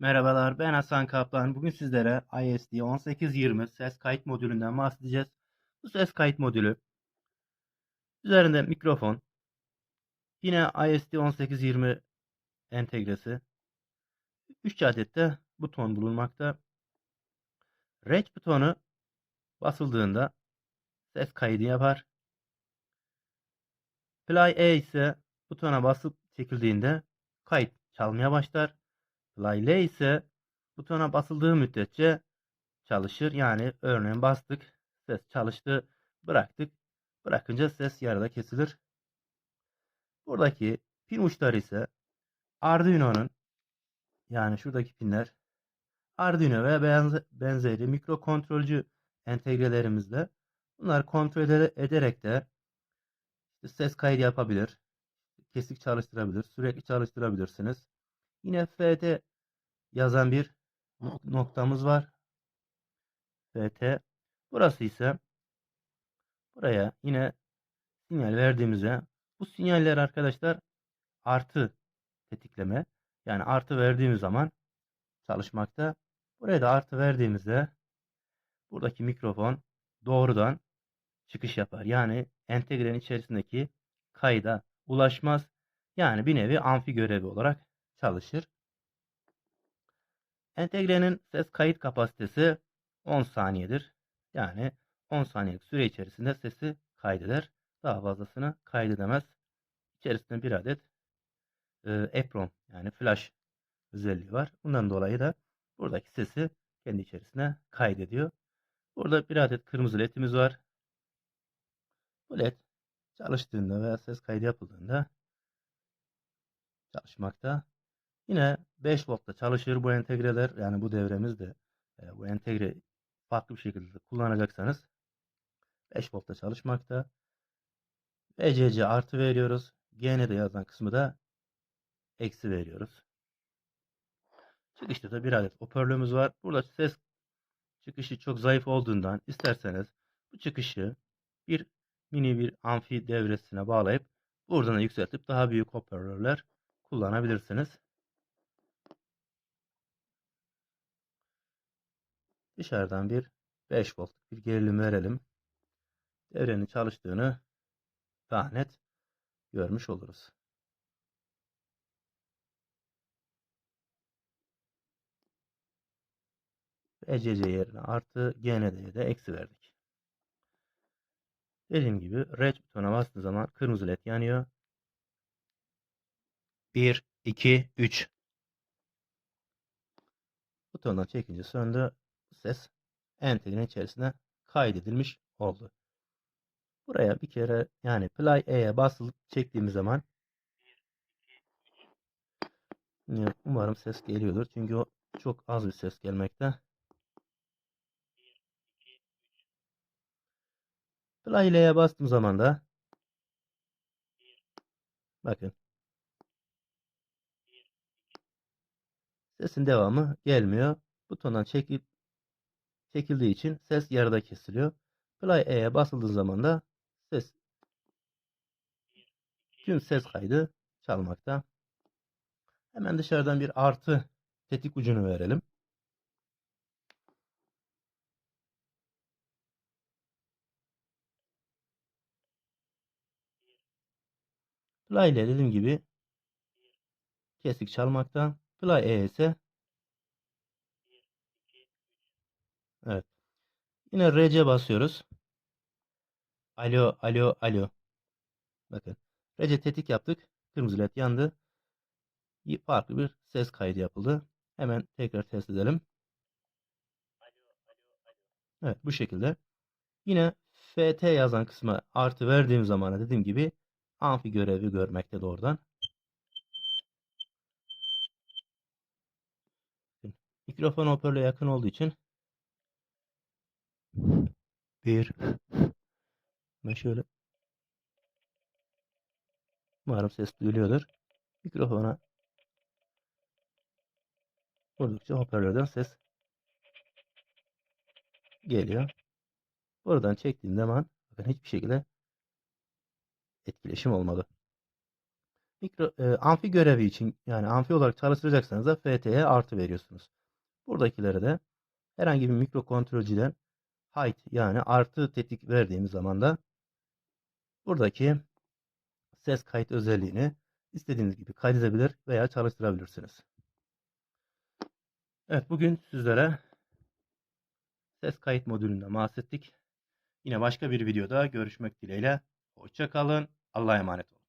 Merhabalar, ben Hasan Kaplan. Bugün sizlere ISD 1820 ses kayıt modülünden bahsedeceğiz. Bu ses kayıt modülü üzerinde mikrofon, yine ISD 1820 entegresi, 3 adet de buton bulunmakta. Rec butonu basıldığında ses kaydı yapar. Play A ise butona basıp çekildiğinde kayıt çalmaya başlar. Play L ise butona basıldığı müddetçe çalışır. Yani örneğin bastık, ses çalıştı, bıraktık. Bırakınca ses yarıda kesilir. Buradaki pin uçları ise Arduino'nun yani şuradaki pinler Arduino ve benze- benzeri mikrokontrolcü entegrelerimizde bunlar kontrol ede- ederek de ses kaydı yapabilir. Kesik çalıştırabilir. Sürekli çalıştırabilirsiniz. Yine FT yazan bir nok- noktamız var. FT. Burası ise buraya yine sinyal verdiğimizde bu sinyaller arkadaşlar artı tetikleme yani artı verdiğimiz zaman çalışmakta. Buraya da artı verdiğimizde buradaki mikrofon doğrudan çıkış yapar. Yani entegrenin içerisindeki kayda ulaşmaz. Yani bir nevi amfi görevi olarak çalışır. Entegrenin ses kayıt kapasitesi 10 saniyedir. Yani 10 saniyelik süre içerisinde sesi kaydeder. Daha fazlasını kaydedemez. İçerisinde bir adet e, EEPROM yani flash özelliği var. Bundan dolayı da buradaki sesi kendi içerisine kaydediyor. Burada bir adet kırmızı ledimiz var. Bu led çalıştığında veya ses kaydı yapıldığında çalışmakta. Yine 5 voltta çalışır bu entegreler. Yani bu devremiz de e, bu entegre farklı bir şekilde kullanacaksanız 5 voltta çalışmakta. VCC artı veriyoruz. GN'de yazan kısmı da eksi veriyoruz. Çıkışta da bir adet hoparlörümüz var. Burada ses çıkışı çok zayıf olduğundan isterseniz bu çıkışı bir mini bir amfi devresine bağlayıp buradan da yükseltip daha büyük hoparlörler kullanabilirsiniz. Dışarıdan bir 5 voltluk bir gerilim verelim. Devrenin çalıştığını daha net görmüş oluruz. ECC yerine artı GND'ye de eksi verdik. Dediğim gibi red butona bastığı zaman kırmızı led yanıyor. 1, 2, 3. Butondan çekince söndü. Ses entegrenin içerisine kaydedilmiş oldu. Buraya bir kere yani play E'ye basılıp çektiğimiz zaman umarım ses geliyordur. Çünkü o çok az bir ses gelmekte. Play E'ye bastığım zaman da bakın sesin devamı gelmiyor. Butondan çekip çekildiği için ses yarıda kesiliyor. Play E'ye basıldığı zaman da ses tüm ses kaydı çalmakta. Hemen dışarıdan bir artı tetik ucunu verelim. Play ile dediğim gibi kesik çalmakta. Play E ise Evet. Yine RC basıyoruz. Alo, alo, alo. Bakın. RC tetik yaptık. Kırmızı led yandı. Farklı bir ses kaydı yapıldı. Hemen tekrar test edelim. Evet bu şekilde. Yine FT yazan kısma artı verdiğim zaman dediğim gibi amfi görevi görmekte doğrudan. Mikrofon hoparlöre yakın olduğu için bir ben şöyle umarım ses duyuluyordur. Mikrofona vurdukça hoparlörden ses geliyor. Buradan çektiğim zaman bakın hiçbir şekilde etkileşim olmadı. Mikro, e, amfi görevi için yani amfi olarak çalıştıracaksanız da FT'ye artı veriyorsunuz. Buradakilere de herhangi bir mikro kontrolcüden height yani artı tetik verdiğimiz zaman da buradaki ses kayıt özelliğini istediğiniz gibi kaydedebilir veya çalıştırabilirsiniz. Evet bugün sizlere ses kayıt modülünden bahsettik. Yine başka bir videoda görüşmek dileğiyle. Hoşça kalın. Allah'a emanet olun.